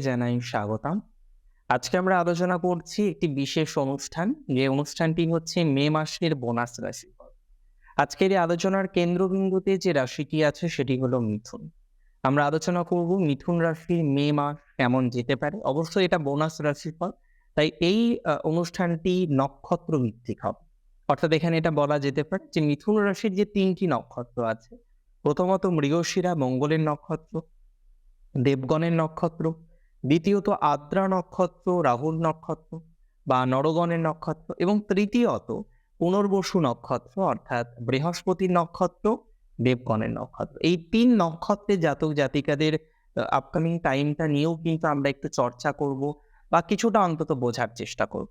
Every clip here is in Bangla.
জানাই স্বাগতম। আজকে আমরা আলোচনা করছি একটি বিশেষ অনুষ্ঠান। যে অনুষ্ঠানটি হচ্ছে মে মাসের বোনাস রাশিফল। আজকের এই আলোচনার কেন্দ্রবিন্দুতে যে রাশিটি আছে সেটি হলো মিথুন। আমরা আলোচনা করব মিথুন রাশির মে মাস কেমন যেতে পারে। অবশ্যই এটা বোনাস রাশিফল। তাই এই অনুষ্ঠানটি নক্ষত্র ভিত্তিক হবে। অর্থাৎ এখানে এটা বলা যেতে পারে যে মিথুন রাশির যে তিনটি নক্ষত্র আছে, প্রথমত মৃগশিরা, মঙ্গলের নক্ষত্র, দেবগণের নক্ষত্র দ্বিতীয়ত আদ্রা নক্ষত্র, রাহুল নক্ষত্র বা নরগণের নক্ষত্র এবং তৃতীয়ত পুনর্বসু নক্ষত্র অর্থাৎ বৃহস্পতির নক্ষত্র, দেবগণের নক্ষত্র। এই তিন নক্ষত্রের জাতক জাতিকাদের আপকামিং টাইমটা নিয়েও কিন্তু আমরা একটু চর্চা করব বা কিছুটা অন্তত বোঝার চেষ্টা করব।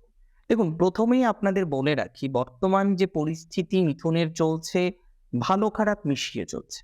দেখুন, প্রথমেই আপনাদের বলে রাখি, বর্তমান যে পরিস্থিতি মিথুনের চলছে, ভালো খারাপ মিশিয়ে চলছে।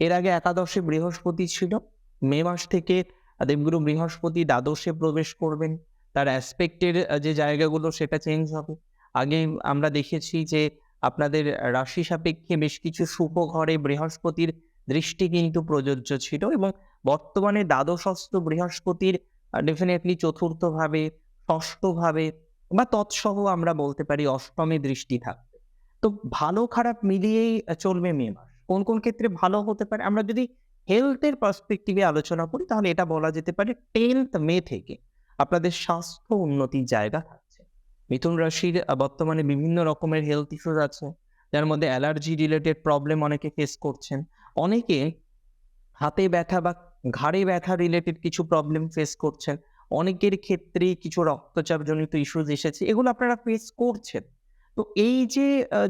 এর আগে একাদশে বৃহস্পতি ছিল, মে মাস থেকে দেবগুরু বৃহস্পতি দ্বাদশে প্রবেশ করবেন, তার অ্যাসপেক্টের যে জায়গাগুলো সেটা চেঞ্জ হবে। আগে আমরা দেখেছি যে আপনাদের রাশি সাপেক্ষে বেশ কিছু শুভ ঘরে বৃহস্পতির দৃষ্টি কিন্তু প্রযোজ্য ছিল এবং বর্তমানে দ্বাদশস্থ বৃহস্পতির ডেফিনেটলি চতুর্থভাবে, ষষ্ঠভাবে বা তৎসহ আমরা বলতে পারি অষ্টমে দৃষ্টি থাকবে। তো ভালো খারাপ মিলিয়েই চলবে মে মাস। কোন কোন ক্ষেত্রে ভালো হতে পারে? আমরা যদি হেলথের পার্সপেক্টিভে আলোচনা করি, তাহলে এটা বলা যেতে পারে টেন্থ মে থেকে আপনাদের স্বাস্থ্য উন্নতির জায়গা থাকছে। মিথুন রাশির বর্তমানে বিভিন্ন রকমের হেলথ ইস্যুস আছে, যার মধ্যে অ্যালার্জি রিলেটেড প্রবলেম অনেকে ফেস করছেন। অনেকে হাতে ব্যথা বা ঘাড়ে ব্যথা রিলেটেড কিছু প্রবলেম ফেস করছেন। অনেকের ক্ষেত্রে কিছু রক্তচাপ জনিত ইস্যুস এসেছে, এগুলো আপনারা ফেস করছেন। তো এই যে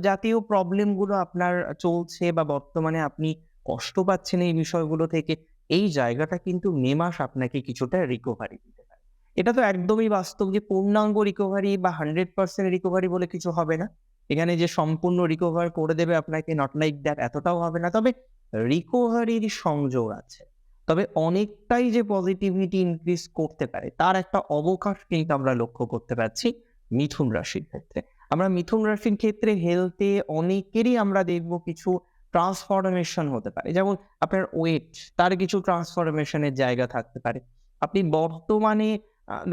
জাতীয় প্রবলেমগুলো আপনার চলছে বা বর্তমানে আপনি কষ্ট পাচ্ছেন এই বিষয়গুলো থেকে, এই জায়গাটা কিন্তু মে মাস আপনাকে কিছুটা রিকভারি দিতে পারে। এটা তো একদমই বাস্তব যে পূর্ণাঙ্গ রিকভারি বা হান্ড্রেড পার্সেন্ট রিকভারি বলে কিছু হবে না। এখানে যে সম্পূর্ণ রিকভার করে দেবে আপনাকে নট লাইক দ্যাট এতটাও হবে না। তবে রিকভারির সংযোগ আছে। তবে অনেকটাই যে পজিটিভিটি ইনক্রিজ করতে পারে, তার একটা অবকাশ কিন্তু আমরা লক্ষ্য করতে পারছি মিথুন রাশির ক্ষেত্রে। আমরা মিথুন রাশির ক্ষেত্রে হেলথে অনেকেরই আমরা দেখব কিছু ট্রান্সফরমেশন হতে পারে। যেমন আপনার ওয়েট তার কিছু ট্রান্সফরমেশনের জায়গা থাকতে পারে। আপনি বর্তমানে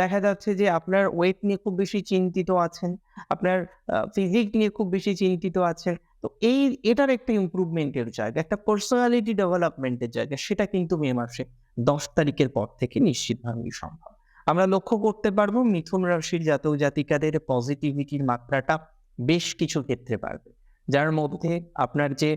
দেখা যাচ্ছে যে আপনার ওয়েট নিয়ে খুব বেশি চিন্তিত আছেন, আপনার ফিজিক নিয়ে খুব বেশি চিন্তিত আছেন, তো এই, এটার একটা ইমপ্রুভমেন্টের জায়গা, একটা পার্সোনালিটি ডেভেলপমেন্টের জায়গা, সেটা কিন্তু মে মাসে দশ তারিখের পর থেকে নিশ্চিতভাবেই সম্ভব। আমরা লক্ষ্য করতে পারব মিথুন রাশির জাতক জাতিকাদের পজিটিভিটির মাত্রাটা বেশ কিছু ক্ষেত্রে বাড়বে। যার মধ্যে আপনার যে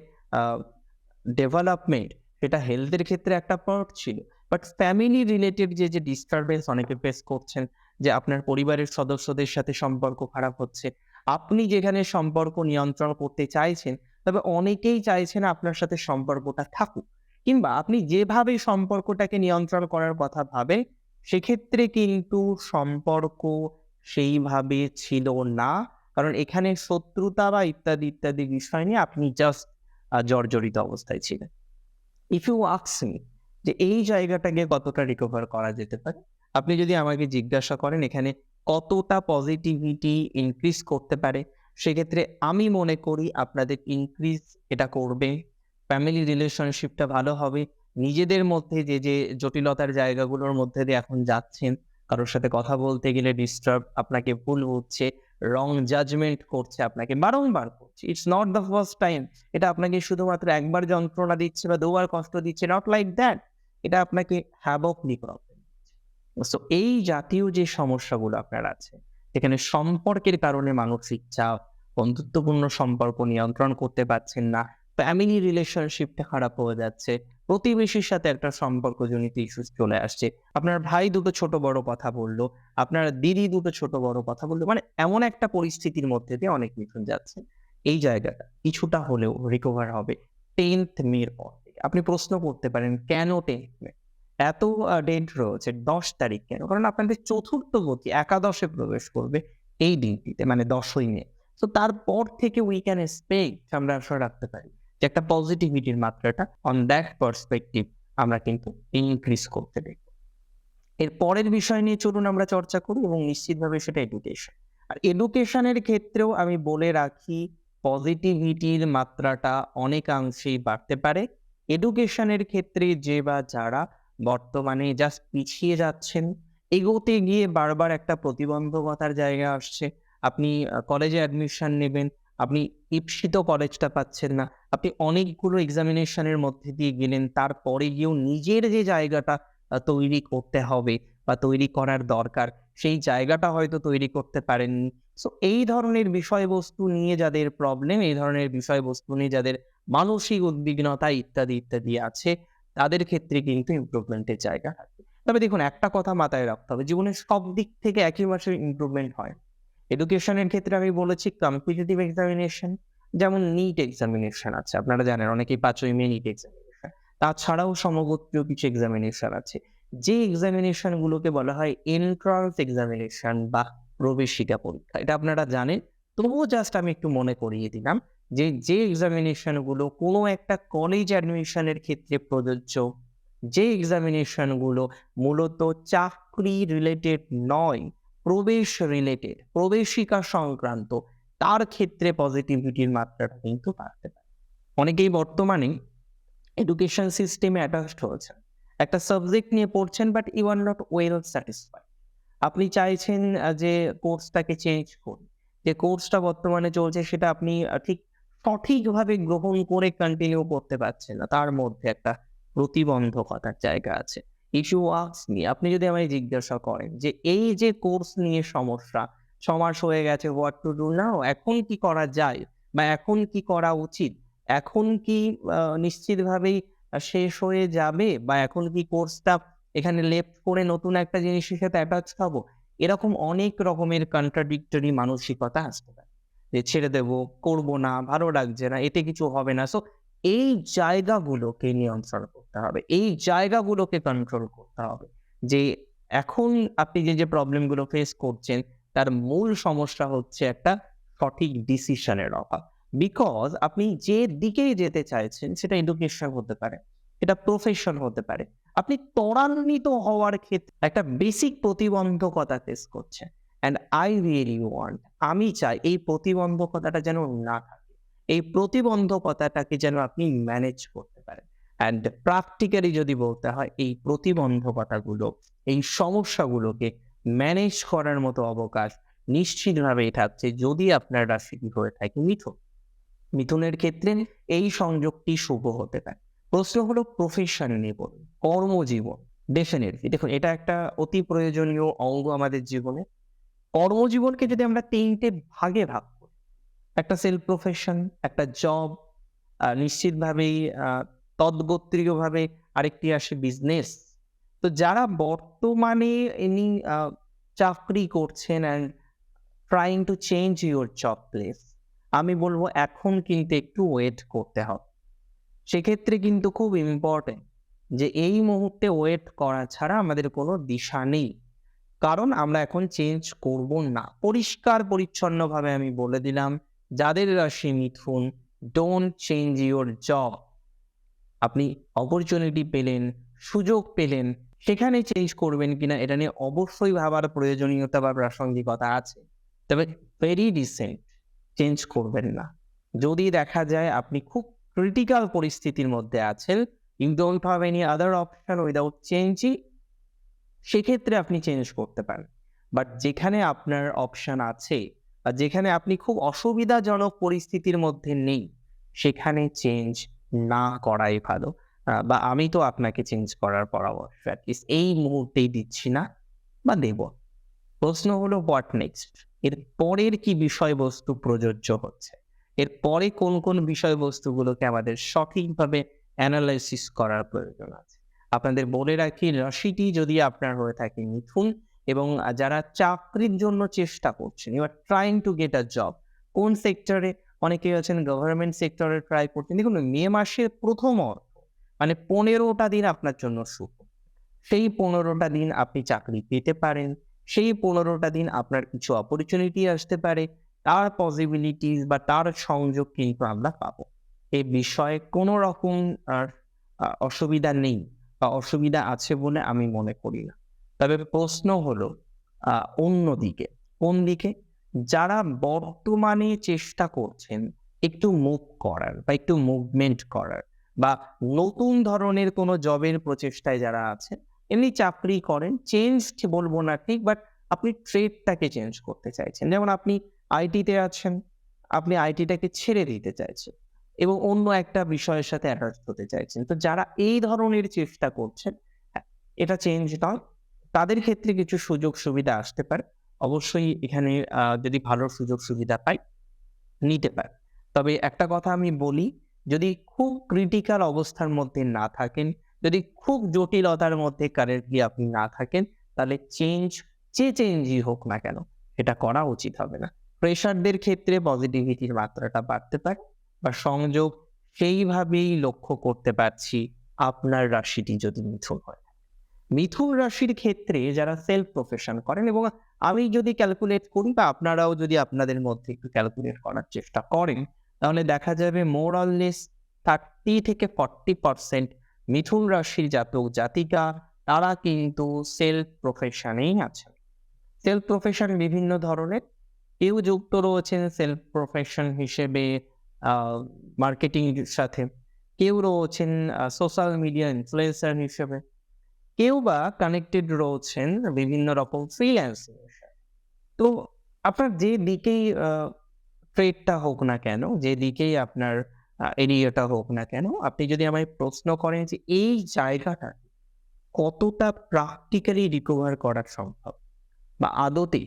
ডেভেলপমেন্ট সেটা হেলথের ক্ষেত্রে একটা পার্ট ছিল বাট ফ্যামিলি রিলেটেড যে যে ডিস্টারবেন্স অনেকে ফেস করছেন, যে আপনার পরিবারের সদস্যদের সাথে সম্পর্ক খারাপ হচ্ছে, আপনি যেখানে সম্পর্ক নিয়ন্ত্রণ করতে চাইছেন, তবে অনেকেই চাইছেন আপনার সাথে সম্পর্কটা থাকুক, কিংবা আপনি যেভাবে সম্পর্কটাকে নিয়ন্ত্রণ করার কথা ভাবেন, সেক্ষেত্রে কিন্তু সম্পর্ক সেইভাবে ছিল না, কারণ এখানে শত্রুতা বা ইত্যাদি ইত্যাদি বিষয় নিয়ে আপনি জাস্ট জর্জরিত অবস্থায় ছিলেন। ইফ ইউ আক্স মি যে এই জায়গাটাকে কতটা রিকভার করা যেতে পারে, আপনি যদি আমাকে জিজ্ঞাসা করেন এখানে কতটা পজিটিভিটি ইনক্রিজ করতে পারে, সেক্ষেত্রে আমি মনে করি আপনাদের ইনক্রিজ এটা করবে। ফ্যামিলি রিলেশনশিপটা ভালো হবে। নিজেদের মধ্যে যে যে জটিলতার জায়গাগুলোর মধ্যে দিয়ে এখন যাচ্ছেন, কারোর সাথে কথা বলতে গেলে ডিস্টার্ব আপনাকে ভুল হচ্ছে রং জাজমেন্ট করছে আপনাকে, বারংবার করছে। It's not the first time এটা আপনাকে শুধুমাত্র একবার যন্ত্রণা দিচ্ছে বা দুবার কষ্ট দিচ্ছে নট লাইক দ্যাট এটা আপনাকে হ্যাবকলি প্রবলেম সো এই জাতীয় যে সমস্যাগুলো আপনার আছে এখানে সম্পর্কের কারণে মানসিক চাপ, বন্ধুত্বপূর্ণ সম্পর্ক নিয়ন্ত্রণ করতে পারছেন না ফ্যামিলি রিলেশনশিপটা খারাপ হয়ে যাচ্ছে। প্রতিবেশীর সাথে একটা সম্পর্কজনিত ইস্যুস চলে আসছে। আপনার ভাই দুটো ছোট বড় কথা বলল, আপনার দিদি দুটো ছোট বড় কথা বলল মানে এমন একটা পরিস্থিতির মধ্যে দিয়ে অনেক মিথুন যাচ্ছে। এই জায়গাটা কিছুটা হলেও রিকভার হবে টেন্থ মের পর আপনি প্রশ্ন করতে পারেন, কেন টেন্থ মে এত ডেট রয়েছে, দশ তারিখ কেন? কারণ আপনাদের চতুর্থ গতি একাদশে প্রবেশ করবে এই দিনটিতে মানে দশই মে। তো তারপর থেকে উই ক্যান এক্সপেক্ট আমরা আশা রাখতে পারি। যে একটা পজিটিভিটির মাত্রাটা অন দ্যাট পার্সপেক্টিভ আমরা কিন্তু ইনক্রিজ করতে দেখব এর পরের বিষয় নিয়ে চলুন আমরা চর্চা করি এবং নিশ্চিতভাবে সেটা এডুকেশন আর এডুকেশনের ক্ষেত্রেও আমি বলে রাখি পজিটিভিটির মাত্রাটা অনেকাংশেই বাড়তে পারে। এডুকেশনের ক্ষেত্রে যে বা যারা বর্তমানে জাস্ট পিছিয়ে যাচ্ছেন, এগোতে গিয়ে বারবার একটা প্রতিবন্ধকতার জায়গা আসছে। আপনি কলেজে অ্যাডমিশন নেবেন আপনি ইপ্সিত কলেজটা পাচ্ছেন না। আপনি অনেকগুলো এক্সামিনেশনের মধ্যে দিয়ে গেলেন, তারপরে গিয়েও নিজের যে জায়গাটা তৈরি করতে হবে বা তৈরি করার দরকার, সেই জায়গাটা হয়তো তৈরি করতে পারেননি। সো এই ধরনের বিষয়বস্তু নিয়ে যাদের প্রবলেম এই ধরনের বিষয়বস্তু নিয়ে যাদের মানসিক উদ্বিগ্নতা ইত্যাদি ইত্যাদি আছে, তাদের ক্ষেত্রে কিন্তু ইমপ্রুভমেন্টের জায়গা তবে দেখুন, একটা কথা মাথায় রাখতে হবে, জীবনের সব দিক থেকে একই মাসে ইমপ্রুভমেন্ট হয়। এডুকেশনের ক্ষেত্রে আমি বলেছি কম্পিটিটিভ এক্সামিনেশন যেমন নিট এক্সামিনেশন আছে, আপনারা জানেন অনেকেই পাঁচই মে নিট এক্সামিনেশন তাছাড়াও সমগোত্র কিছু এক্সামিনেশন আছে, যে এক্সামিনেশন গুলোকে বলা হয় এন্ট্রান্স এক্সামিনেশন বা প্রবেশিকা পরীক্ষা, এটা আপনারা জানেন তবুও জাস্ট আমি একটু মনে করিয়ে দিলাম যে যে এক্সামিনেশনগুলো কোনো একটা কলেজ অ্যাডমিশনের ক্ষেত্রে প্রযোজ্য, যে এক্সামিনেশনগুলো মূলত চাকরি রিলেটেড নয় প্রবেশ রিলেটেড প্রবেশিকা সংক্রান্ত, তার ক্ষেত্রে পজিটিভিটির মাত্রাটা কিন্তু বাড়তে পারে। অনেকেই বর্তমানে এডুকেশন সিস্টেমে অ্যাটাচড হয়েছে একটা সাবজেক্ট নিয়ে পড়ছেন but you are not well satisfied আপনি চাইছেন যে কোর্সটাকে চেঞ্জ করুন। যে কোর্সটা বর্তমানে চলছে, সেটা আপনি ঠিক সঠিকভাবে গ্রহণ করে কন্টিনিউ করতে পারছেন না। তার মধ্যে একটা প্রতিবন্ধকতার জায়গা আছে। ইস্যু আর্কস নিয়ে আপনি যদি আমায় জিজ্ঞাসা করেন যে, এই যে কোর্স নিয়ে সমস্যা, সমাস হয়ে গেছে হোয়াট টু ডু নাও এখন কি করা যায় বা এখন কি করা উচিত? এখন কি নিশ্চিতভাবেই শেষ হয়ে যাবে বা এখন কি কোর্সটা এখানে লেফট করে নতুন একটা জিনিসের সাথে অ্যাটাচ খাব এরকম অনেক রকমের কন্ট্রাডিক্টরি মানসিকতা আসতে পারে। যে, ছেড়ে দেবো, করব না, ভালো লাগছে না, এতে কিছু হবে না। সো এই জায়গাগুলোকে নিয়ন্ত্রণ করতে হবে, এই জায়গাগুলোকে কন্ট্রোল করতে হবে। যে এখন আপনি যে যে প্রবলেমগুলো ফেস করছেন, তার মূল সমস্যা হচ্ছে একটা সঠিক ডিসিশনের অভাব। বিকজ আপনি যে দিকেই যেতে চাইছেন, সেটা এডুকেশন হতে পারে, এটা প্রফেশন হতে পারে। আপনি ত্বরান্বিত হওয়ার ক্ষেত্রে একটা বেসিক প্রতিবন্ধকতা ফেস করছেন। অ্যান্ড আই রিয়েলি ওয়ান্ট আমি চাই এই প্রতিবন্ধকতাটা যেন না থাকে। এই প্রতিবন্ধকতাটাকে যেন আপনি ম্যানেজ করতে পারেন। অ্যান্ড প্র্যাকটিক্যালি যদি বলতে হয়, এই প্রতিবন্ধকতাগুলো, এই সমস্যাগুলোকে ম্যানেজ করার মতো অবকাশ নিশ্চিতভাবেই থাকছে যদি আপনার রাশিটি হয়ে থাকে মিথুন। মিথুনের ক্ষেত্রে এই সংযোগটি শুভ হতে পারে। প্রশ্ন হলো প্রফেশন নিয়ে বলুন, কর্মজীবন ডেফিনেটলি দেখুন, এটা একটা অতি প্রয়োজনীয় অঙ্গ আমাদের জীবনে। কর্মজীবনকে যদি আমরা তিনটে ভাগে ভাগ একটা সেলফ প্রফেশন একটা জব নিশ্চিতভাবেই তদ্গোত্রীয়ভাবে আরেকটি আসে বিজনেস তো যারা বর্তমানে ইনি চাকরি করছেন and trying to change your job place আমি বলব এখন কিন্তু একটু ওয়েট করতে হবে। সেক্ষেত্রে কিন্তু খুব ইম্পর্টেন্ট যে এই মুহূর্তে ওয়েট করা ছাড়া আমাদের কোনো দিশা নেই। কারণ আমরা এখন চেঞ্জ করব না। পরিষ্কার পরিচ্ছন্নভাবে আমি বলে দিলাম যাদের রাশি Mithun don't change your job আপনি অপরচুনিটি পেলেন, সুযোগ পেলেন, সেখানে চেঞ্জ করবেন কিনা এটা নিয়ে অবশ্যই ভাবার প্রয়োজনীয়তা বা প্রাসঙ্গিকতা আছে। তবে ভেরি রিসেন্ট চেঞ্জ করবেন না। যদি দেখা যায় আপনি খুব ক্রিটিক্যাল পরিস্থিতির মধ্যে আছেন you don't have any other option without changing সেক্ষেত্রে আপনি চেঞ্জ করতে পারেন। বাট যেখানে আপনার অপশন আছে যেখানে আপনি খুব অসুবিধাজনক পরিস্থিতির মধ্যে নেই, সেখানে চেঞ্জ না করাই ভালো। বা আমি তো আপনাকে চেঞ্জ করার পরামর্শ অ্যাটলিস্ট এই মুহূর্তেই দিচ্ছি না বা দেব। প্রশ্ন হলো হোয়াট নেক্সট এর পরের কি বিষয়বস্তু প্রযোজ্য হচ্ছে? এর পরে কোন কোন বিষয়বস্তুগুলোকে আমাদের সঠিকভাবে অ্যানালাইসিস করার প্রয়োজন আছে? আপনাদের বলে রাখি, রাশিটি যদি আপনার হয়ে থাকে মিথুন এবং যারা চাকরির জন্য চেষ্টা করছেন you are trying to get a job কোন সেক্টরে অনেকেই আছেন গভর্নমেন্ট সেক্টরে ট্রাই করছেন। দেখুন, মে মাসের প্রথম অর্থ মানে পনেরোটা দিন আপনার জন্য শুভ সেই পনেরোটা দিন আপনি চাকরি পেতে পারেন। সেই পনেরোটা দিন আপনার কিছু অপরচুনিটি আসতে পারে। তার পসিবিলিটিস বা তার সংযোগ কিন্তু আমরা পাবো। এই বিষয়ে কোনো রকম আর অসুবিধা নেই বা অসুবিধা আছে বলে আমি মনে করি না। তবে প্রশ্ন হলো অন্যদিকে কোন দিকে? যারা বর্তমানে চেষ্টা করছেন একটু মুভ করার বা একটু মুভমেন্ট করার বা নতুন ধরনের কোনো জবের প্রচেষ্টায় যারা আছেন এমনি চাকরি করেন চেঞ্জ বলব না ঠিক বাট আপনি ট্রেডটাকে চেঞ্জ করতে চাইছেন। যেমন আপনি আইটিতে আছেন আপনি আইটিটাকে ছেড়ে দিতে চাইছেন এবং অন্য একটা বিষয়ের সাথে অ্যাটাচ হতে চাইছেন। তো যারা এই ধরনের চেষ্টা করছেন হ্যাঁ, এটা চেঞ্জ নয়। তাদের ক্ষেত্রে কিছু সুযোগ সুবিধা আসতে পারে। অবশ্যই এখানে যদি ভালো সুযোগ সুবিধা পাই, নিতে পারে। তবে একটা কথা আমি বলি, যদি খুব ক্রিটিক্যাল অবস্থার মধ্যে না থাকেন, যদি খুব জটিলতার মধ্যে কারেন্টলি আপনি না থাকেন, তাহলে চেঞ্জ যে চেঞ্জই হোক না কেন এটা করা উচিত হবে না। প্রেশারদের ক্ষেত্রে পজিটিভিটির মাত্রাটা বাড়তে পারে বা সংযোগ সেইভাবেই লক্ষ্য করতে পারছি, আপনার রাশিটি যদি মিথুন হয়। মিথুন রাশির ক্ষেত্রে যারা সেলফ প্রফেশন করেন এবং আমি যদি ক্যালকুলেট করি বা আপনারাও যদি আপনাদের মধ্যে একটু ক্যালকুলেট করার চেষ্টা করেন, তাহলে দেখা যাবে মোর অললেস থার্টি থেকে ফর্টি পার্সেন্ট মিথুন রাশির জাতক জাতিকা, তারা কিন্তু সেলফ প্রফেশনেই আছেন সেলফ প্রফেশন বিভিন্ন ধরনের, কেউ যুক্ত রয়েছেন সেলফ প্রফেশন হিসেবে মার্কেটিং সাথে। কেউ রয়েছেন সোশ্যাল মিডিয়া ইনফ্লুয়েন্সার হিসেবে। কেউ বা কানেক্টেড রয়েছেন বিভিন্ন রকম ফ্রিল্যান্সিং তো আপনার যে দিকেই ট্রেডটা হোক না কেন, যে দিকেই আপনার এরিয়াটা হোক না কেন, আপনি যদি আমায় প্রশ্ন করেন যে এই জায়গাটা কতটা প্র্যাকটিক্যালি রিকভার করা সম্ভব বা আদতে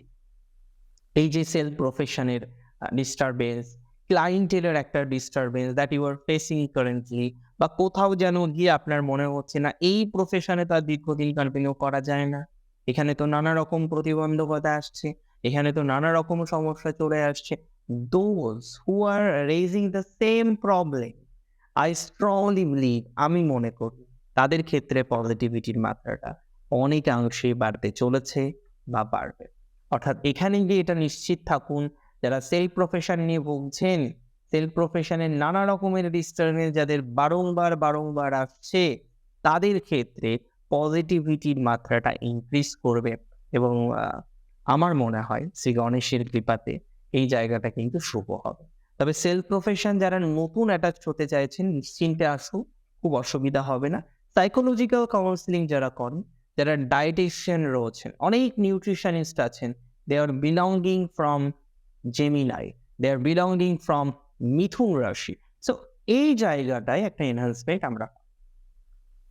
এই যে সেলফ প্রফেশনের ডিস্টারবেন্স ক্লায়েন্টের একটা disturbance that you are facing currently বা কোথাও যেন গিয়ে আপনার মনে হচ্ছে না, এই প্রফেশনে তার দীর্ঘদিন কন্টিনিউ করা যায় না। এখানে তো নানা রকম প্রতিবন্ধকতা আসছে, এখানে তো নানা রকম সমস্যা চলে আসছে। Those who are raising the same problem I strongly believe আমি মনে করি, তাদের ক্ষেত্রে পজিটিভিটির মাত্রাটা অনেকাংশে বাড়তে চলেছে বা বাড়বে। অর্থাৎ এখানে গিয়ে এটা নিশ্চিত থাকুন, যারা সেলফ প্রফেশন নিয়ে ভুগছেন সেলফ প্রফেশনের নানা রকমের ডিস্টার্বেন্স যাদের বারংবার বারংবার আসছে, তাদের ক্ষেত্রে পজিটিভিটির মাত্রাটা ইনক্রিজ করবে। এবং আমার মনে হয় শ্রী গণেশের কৃপাতে এই জায়গাটা কিন্তু শুভ হবে। তবে সেলফ প্রফেশন যারা নতুন অ্যাটাচ হতে চাইছেন, নিশ্চিন্তে আসুন, খুব অসুবিধা হবে না। সাইকোলজিক্যাল কাউন্সিলিং যারা করেন, যারা ডায়েটিশিয়ান রয়েছেন, অনেক নিউট্রিশনিস্ট আছেন they are belonging from Gemini they are belonging from Mithun রাশি। সো এই জায়গাটায় একটা এনহান্সমেন্ট আমরা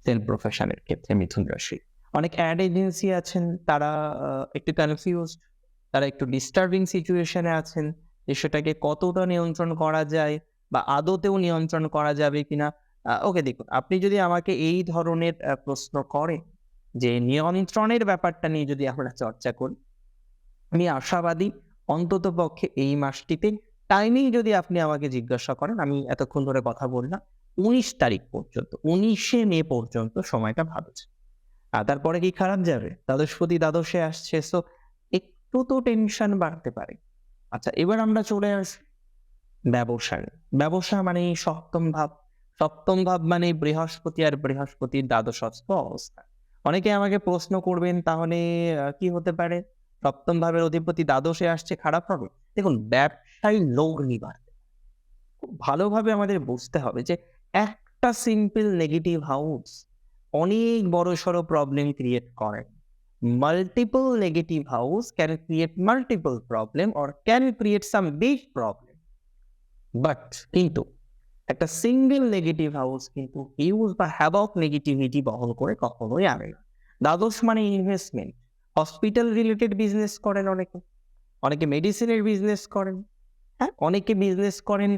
সেলফ প্রফেশনের ক্ষেত্রে মিথুন রাশি। অনেক অ্যাড এজেন্সি আছেন, তারা একটু কনফিউজড তারা একটু ডিস্টার্বিং সিচুয়েশনে আছেন যে সেটাকে কতটা নিয়ন্ত্রণ করা যায় বা আদতেও নিয়ন্ত্রণ করা যাবে কিনা। ওকে দেখুন, আপনি যদি আমাকে এই ধরনের প্রশ্ন করেন যে নিয়ন্ত্রণের ব্যাপারটা নিয়ে যদি আমরা চর্চা করি, আমি আশাবাদী অন্তত পক্ষে এই মাসটিতে টাইমিং যদি আপনি আমাকে জিজ্ঞাসা করেন, আমি এতক্ষণ ধরে কথা বললাম উনিশ তারিখ পর্যন্ত, উনিশে মে পর্যন্ত সময়টা ভালো আর তারপরে কি খারাপ যাবে? দ্বাদশপতি দ্বাদশে আসছে সো একটু তো টেনশন বাড়তে পারে। আচ্ছা এবার আমরা চলে আসি ব্যবসায় ব্যবসা মানে সপ্তম ভাব। সপ্তম ভাব মানে বৃহস্পতি আর বৃহস্পতির দ্বাদশস্থ অবস্থা। অনেকে আমাকে প্রশ্ন করবেন, তাহলে কি হতে পারে? সপ্তম ভাবের অধিপতি দ্বাদশে আসছে, খারাপ হবে? দেখুন ব্যবসায় লোক নিবাড়বে খুব ভালোভাবে আমাদের বুঝতে হবে যে একটা সিম্পল নেগেটিভ হাউস অনেক বড় সড়ো প্রবলেম ক্রিয়েট করে। Multiple negative house can create multiple problem or can create some big problem but কিন্তু একটা সিঙ্গেল নেগেটিভ হাউস কিন্তু ইউজ বা হ্যাবক নেগেটিভিটি বহন করে কখনোই আনে না। দ্বাদশ মানে ইনভেস্টমেন্ট হসপিটাল রিলেটেড বিজনেস করেন অনেকে। অনেকে মেডিসিনের বিজনেস করেন। হ্যাঁ? অনেকে বিজনেস করেন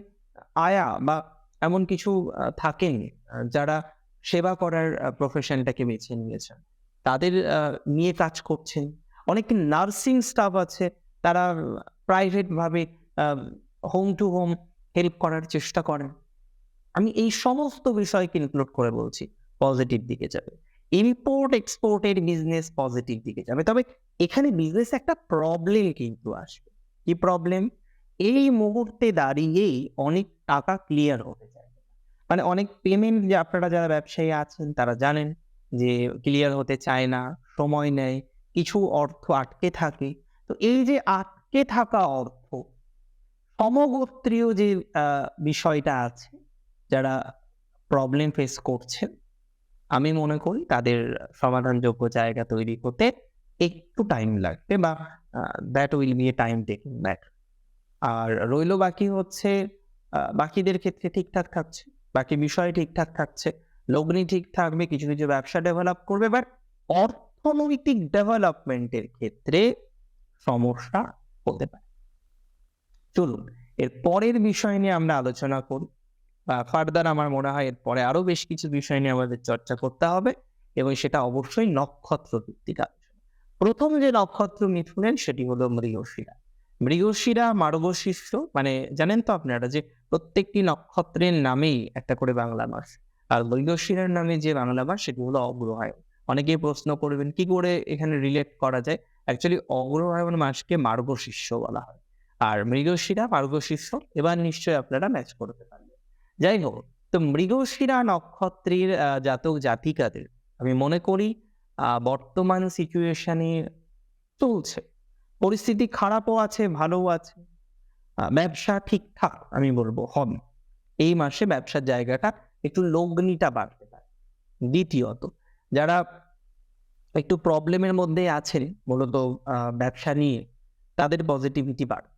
আয়া বা এমন কিছু থাকেন যারা সেবা করার প্রফেশনটাকে বেছে নিয়েছেন। তাদের নিয়ে কাজ করছেন। অনেক নার্সিং স্টাফ আছে, তারা প্রাইভেট ভাবে হোম টু হোম হেল্প করার চেষ্টা করেন। আমি এই সমস্ত বিষয়কে ইনক্লুড করে বলছি পজিটিভ দিকে যাবে। ইম্পোর্ট এক্সপোর্টের বিজনেস পজিটিভ দিকে যাবে। তবে এখানে বিজনেস একটা প্রবলেম কিন্তু আসবে। কি প্রবলেম এই মুহূর্তে দাঁড়িয়েই অনেক টাকা ক্লিয়ার যায় মানে অনেক পেমেন্ট যে আপনারা যারা ব্যবসায়ী আছেন, তারা জানেন যে ক্লিয়ার হতে চায় না, সময় নেয়, কিছু অর্থ আটকে থাকে। তো এই যে আটকে থাকা অর্থ, সমগোত্রীয় যে বিষয়টা আছে, যারা প্রবলেম ফেস করছেন, আমি মনে করি তাদের সমাধানযোগ্য জায়গা তৈরি করতে একটু টাইম লাগবে বা that will be a time taking back আর রইল বাকি হচ্ছে বাকিদের ক্ষেত্রে ঠিকঠাক থাকছে। বাকি বিষয় ঠিকঠাক থাকছে। লগ্নি ঠিক থাকবে, কিছু কিছু ব্যবসা ডেভেলপ করবে বাট অর্থনৈতিক ডেভেলপমেন্টের ক্ষেত্রে সমস্যা হতে পারে। চলুন, এর পরের বিষয় নিয়ে আমরা আলোচনা করি। বা ফার্দার আমার মনে হয় এর পরে আরও বেশ কিছু বিষয় নিয়ে আমাদের চর্চা করতে হবে এবং সেটা অবশ্যই নক্ষত্র ভিত্তিক আলোচনা। প্রথম যে নক্ষত্র মিথুনেন সেটি হলো মৃগশিরা। মৃগশিরা মার্গশীর্ষ মানে জানেন তো আপনারা যে প্রত্যেকটি নক্ষত্রের নামেই একটা করে বাংলা মাস। আর মৃগশিরার নামে যে বাংলা মাস, সেটি হলো অগ্রহায়ণ। অনেকেই প্রশ্ন করবেন, কি করে এখানে রিলেট করা যায়? অ্যাকচুয়ালি অগ্রহায়ণ মাসকে মার্গশীর্ষ বলা হয়। আর মৃগশিরা মার্গশীর্ষ এবার নিশ্চয়ই আপনারা ম্যাচ করতে পারবেন। যাই হোক, তো মৃগশিরা নক্ষত্রের জাতক জাতিকাদের, আমি মনে করি বর্তমান সিচুয়েশনে চলছে। পরিস্থিতি খারাপও আছে, ভালোও আছে। ব্যবসা ঠিকঠাক, আমি বলব, হবে। এই মাসে ব্যবসার জায়গাটা একটু লগ্নিটা বাড়তে পারে। দ্বিতীয়ত, যারা একটু প্রবলেমের মধ্যে আছেন, মূলত ব্যবসা নিয়ে, তাদের পজিটিভিটি বাড়বে।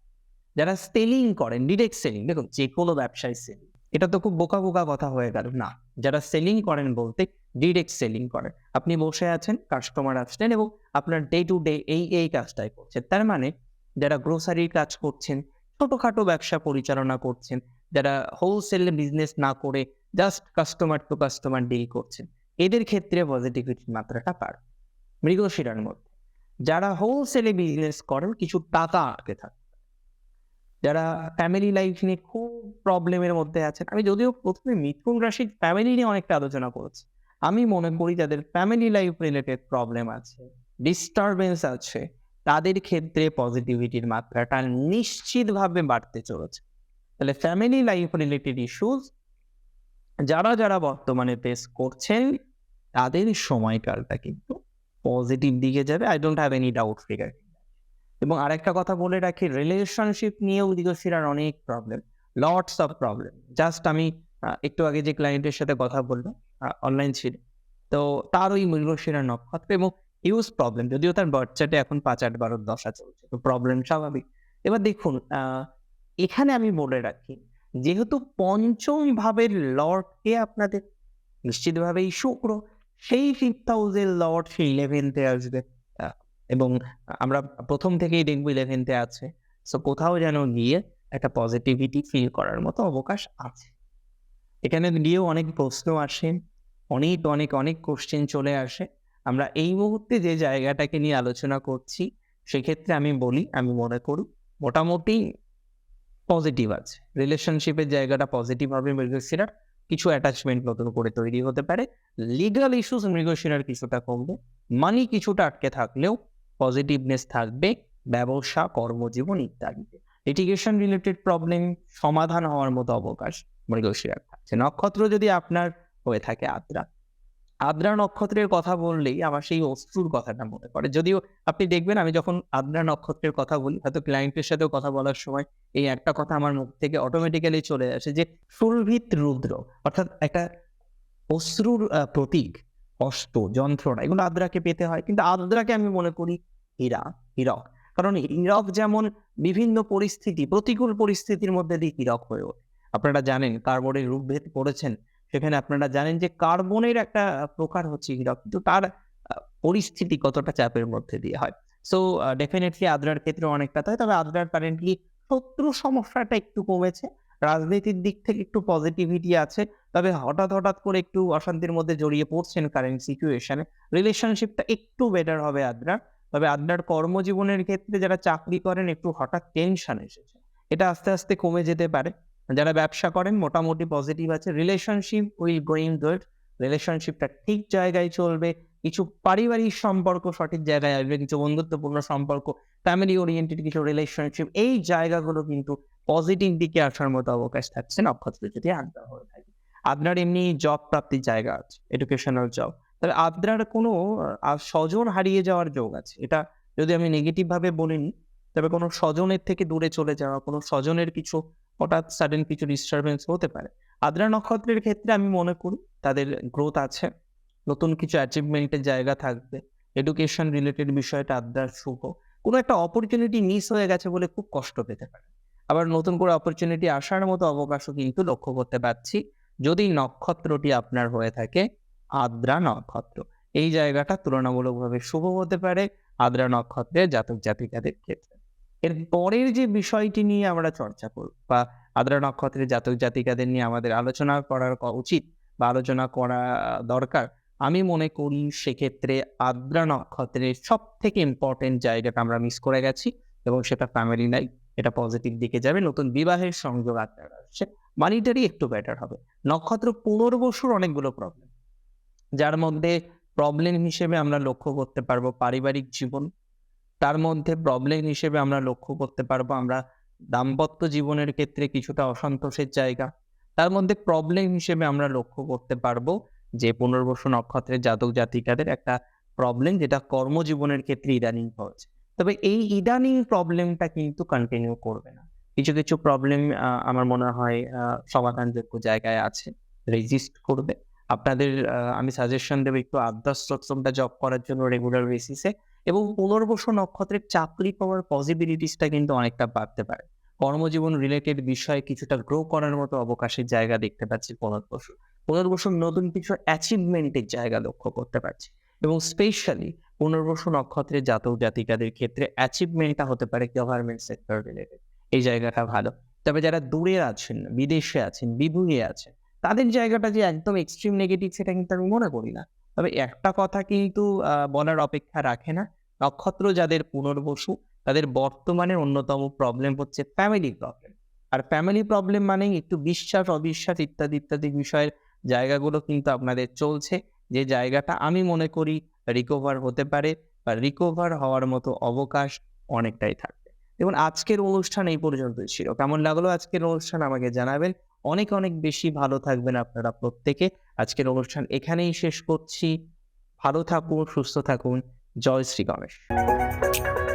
যারা সেলিং করেন ডিরেক্ট সেলিং দেখুন যে কোনো ব্যবসায় সেলিং এটা তো খুব বোকা বোকা কথা হয়ে গেল, না। যারা সেলিং করেন বলতে ডিরেক্ট সেলিং করেন আপনি বসে আছেন কাস্টমার আসছেন এবং আপনার ডে টু ডে এই এই কাজটাই করছেন। তার মানে যারা গ্রোসারির কাজ করছেন, ছোটখাটো ব্যবসা পরিচালনা করছেন, যারা হোলসেল বিজনেস না করে just customer to customer deal করছেন, এদের ক্ষেত্রে পজিটিভিটির মাত্রাটা পারে। মৃগশিরার মধ্যে। যারা হোলসেলে বিজনেস করেন, কিছু টাকা আটকে থাকে। যারা ফ্যামিলি লাইফ নিয়ে খুব প্রবলেমের মধ্যে আছেন আমি যদিও প্রথমে মিথুন রাশির ফ্যামিলি নিয়ে অনেকটা আলোচনা করেছি। আমি মনে করি যাদের ফ্যামিলি লাইফ রিলেটেড প্রবলেম আছে ডিস্টারবেন্স আছে তাদের ক্ষেত্রে পজিটিভিটির মাত্রাটা নিশ্চিতভাবে বাড়তে চলেছে। তাহলে ফ্যামিলি লাইফ রিলেটেড ইস্যুস যারা যারা বর্তমানে ফেস করছেন তাদের সময়কালটা কিন্তু পজিটিভ দিকে যাবে। I don't have any doubt figure এবং আরেকটা কথা বলে রাখি রিলেশনশিপ নিয়েও দিগশিরার অনেক problem lots of problem just আমি একটু আগে যে ক্লায়েন্টের সাথে কথা বললাম অনলাইন ছিল, তো তার ওই মৃগশিরা নক্ষত্র এবং হিউজ প্রবলেম যদিও তার বাচ্চাটা এখন পাঁচ আট বারো দশা চলছে তো প্রবলেম স্বাভাবিক। এবার দেখুন এখানে আমি বলে রাখি, যেহেতু পঞ্চম ভাবের লর্ডকে আপনাদের নিশ্চিতভাবেই শুক্র, সেই ফিফথ হাউসের লর্ড সেই ইলেভেন্থে আসবে। এবং আমরা প্রথম থেকেই দেখব ইলেভেন্থে আছে। সো কোথাও যেন গিয়ে একটা পজিটিভিটি ফিল করার মতো অবকাশ আছে। এখানে গিয়েও অনেক প্রশ্ন আসে, অনেক অনেক অনেক কোশ্চেন চলে আসে। আমরা এই মুহূর্তে যে জায়গাটাকে নিয়ে আলোচনা করছি, সেক্ষেত্রে আমি বলি, আমি মনে করি, মোটামুটি পজিটিভ আছে। রিলেশনশিপের জায়গাটা পজিটিভ হবে মৃগশিরার, কিছু অ্যাটাচমেন্ট নতুন করে তৈরি হতে পারে। লিগাল ইস্যুস মৃগশিরার কিছুটা কমবে। মানি কিছুটা আটকে থাকলেও পজিটিভনেস থাকবে, ব্যবসা, কর্মজীবন ইত্যাদিতে লিটিগেশন রিলেটেড প্রবলেম সমাধান হওয়ার মতো অবকাশ মৃগশিরার থাকছে। নক্ষত্র যদি আপনার হয়ে থাকে আদ্রা। আদ্রা নক্ষত্রের কথা বললেই আমার সেই অশ্রুর কথাটা মনে পড়ে। যদিও আপনি দেখবেন আমি যখন আদ্রা নক্ষত্রের কথা বলি, হয়তো ক্লায়েন্টের সাথেও কথা বলার সময় এই একটা কথা আমার মুখ থেকে অটোমেটিক্যালি চলে আসে যে সুরভিত রুদ্র, অর্থাৎ একটা অশ্রুর প্রতীক কষ্ট, যন্ত্রণা, এগুলো আদ্রাকে পেতে হয়। কিন্তু আদ্রাকে আমি মনে করি হীরা, হীরক। কারণ হীরক যেমন বিভিন্ন পরিস্থিতি, প্রতিকূল পরিস্থিতির মধ্যে দিয়ে হীরক হয়ে ওঠে। আপনারা জানেন কার্বনের রূপভেদ করেছেন। সেখানে আপনারা জানেন যে কার্বনের একটা প্রকার হচ্ছে হীরক, কিন্তু তার পরিস্থিতি কতটা চাপের মধ্যে দিয়ে হয়। সো ডেফিনেটলি আদ্রার ক্ষেত্রে অনেকটা তাই, তবে আদ্রার কারেন্টলি শত্রু সমস্যাটা একটু কমেছে। রাজনীতির দিক থেকে একটু পজিটিভিটি আছে। তবে হঠাৎ হঠাৎ করে একটু অশান্তির মধ্যে জড়িয়ে পড়ছেন কারেন্ট সিচুয়েশনে রিলেশনশিপটা একটু বেটার হবে আদ্রার। তবে আদ্রার কর্মজীবনের ক্ষেত্রে যারা চাকরি করেন, একটু হঠাৎ টেনশন এসেছে। এটা আস্তে আস্তে কমে যেতে পারে। যারা ব্যবসা করেন, মোটামুটি পজিটিভ আছে। রিলেশনশিপ উইল গোয়িং গুড রিলেশনশিপটা ঠিক জায়গায় চলবে। কিছু পারিবারিক সম্পর্ক সঠিক জায়গায় আসবে। কিছু বন্ধুত্বপূর্ণ সম্পর্ক ফ্যামিলি ওরিয়েন্টেড কিছু রিলেশনশিপ এই জায়গাগুলো কিন্তু পজিটিভ দিকে আসার মতো অবকাশ থাকছে নক্ষত্র যদি আদ্রা হয়ে থাকে। আপনার এমনি জব প্রাপ্তির জায়গা আছে এডুকেশনাল জব তবে আপনার কোনো স্বজন হারিয়ে যাওয়ার যোগ আছে। এটা যদি আমি নেগেটিভ ভাবে বলিনি তবে কোনো স্বজনের থেকে দূরে চলে যাওয়া, কোনো স্বজনের কিছু, হঠাৎ সাডেন কিছু ডিস্টারবেন্স হতে পারে। আদ্রা নক্ষত্রের ক্ষেত্রে আমি মনে করি, তাদের গ্রোথ আছে, নতুন কিছু অ্যাচিভমেন্টের জায়গা থাকবে। এডুকেশন রিলেটেড বিষয়টা আদ্রার শুভ। কোনো একটা অপরচুনিটি মিস হয়ে গেছে বলে খুব কষ্ট পেতে পারে। আবার নতুন করে অপরচুনিটি আসার মতো অবকাশও কিন্তু লক্ষ্য করতে পারছি। যদি নক্ষত্রটি আপনার হয়ে থাকে, আদ্রা নক্ষত্র। এই জায়গাটা তুলনামূলকভাবে শুভ হতে পারে আদ্রা নক্ষত্রের জাতক জাতিকাদের ক্ষেত্রে। এর পরের যে বিষয়টি নিয়ে আমরা চর্চা করব বা আদ্রা নক্ষত্রের জাতক জাতিকাদের নিয়ে আমাদের আলোচনা করার উচিত বা আলোচনা করা দরকার, আমি মনে করি সেক্ষেত্রে আদ্রা নক্ষত্রের সব থেকে ইম্পর্টেন্ট জায়গাটা আমরা মিস করে গেছি এবং সেটা ফ্যামিলি লাইফ এটা পজিটিভ দিকে যাবে, নতুন বিবাহের সংযোগ আপনার আসছে। মানিটারি একটু বেটার হবে। নক্ষত্র পুনর্বসুর অনেকগুলো প্রবলেম যার মধ্যে প্রবলেম হিসেবে আমরা লক্ষ্য করতে পারব পারিবারিক জীবন। তার মধ্যে প্রবলেম হিসেবে আমরা লক্ষ্য করতে পারব আমরা দাম্পত্য জীবনের ক্ষেত্রে কিছুটা অসন্তোষের জায়গা। তার মধ্যে প্রবলেম হিসেবে আমরা লক্ষ্য করতে পারব যে পুনর্বসু নক্ষত্রের জাতক জাতিকাদের একটা প্রবলেম যেটা কর্মজীবনের ক্ষেত্রে ইদানিং হচ্ছে তবে এই ইদানিং প্রবলেমটা কিন্তু কন্টিনিউ করবে না। কিছু কিছু প্রবলেম আমার মনে হয় সমাধানযোগ্য জায়গায় আছে রেজিস্ট করবে। আপনাদের আমি সাজেশন দেবো একটু আদ্যাশ্রমটা জব করার জন্য রেগুলার বেসিসে এবং পুনর্বসু নক্ষত্রের চাকরি পাওয়ার পসিবিলিটিসটা কিন্তু অনেকটা বাড়তে পারে। কর্মজীবন রিলেটেড বিষয়ে কিছুটা গ্রো করার মতো অবকাশের জায়গা দেখতে পাচ্ছি পুনর্বসু পুনর্বসুর নতুন কিছু অ্যাচিভমেন্টের জায়গা লক্ষ্য করতে পারছি এবং স্পেশালি পুনর্বসু নক্ষত্রের জাতক জাতিকাদের ক্ষেত্রে অ্যাচিভমেন্টটা হতে পারে গভর্নমেন্ট সেক্টর রিলেটেড এই জায়গাটা ভালো। তবে যারা দূরে আছেন, বিদেশে আছেন বিভুঁয়ে আছেন, তাদের জায়গাটা যে একদম এক্সট্রিম নেগেটিভ সেটা কিন্তু আমি মনে করি না। তবে একটা কথা কিন্তু বলার অপেক্ষা রাখে না। নক্ষত্র যাদের পুনর্বসু, তাদের বর্তমানে অন্যতম প্রবলেম হচ্ছে ফ্যামিলি প্রবলেম আর ফ্যামিলি প্রবলেম মানেই একটু বিশ্বাস, অবিশ্বাস ইত্যাদি ইত্যাদি বিষয়ের জায়গাগুলো কিন্তু আপনাদের চলছে। যে জায়গাটা আমি মনে করি রিকভার হতে পারে বা রিকভার হওয়ার মতো অবকাশ অনেকটাই থাকবে। দেখুন, আজকের অনুষ্ঠান এই পর্যন্ত ছিল। কেমন লাগল আজকের অনুষ্ঠান আমাকে জানাবেন। অনেক অনেক বেশি ভালো থাকবেন আপনারা প্রত্যেকে। আজকের অনুষ্ঠান এখানেই শেষ করছি। ভালো থাকুন, সুস্থ থাকুন। জয় শ্রী গণেশ।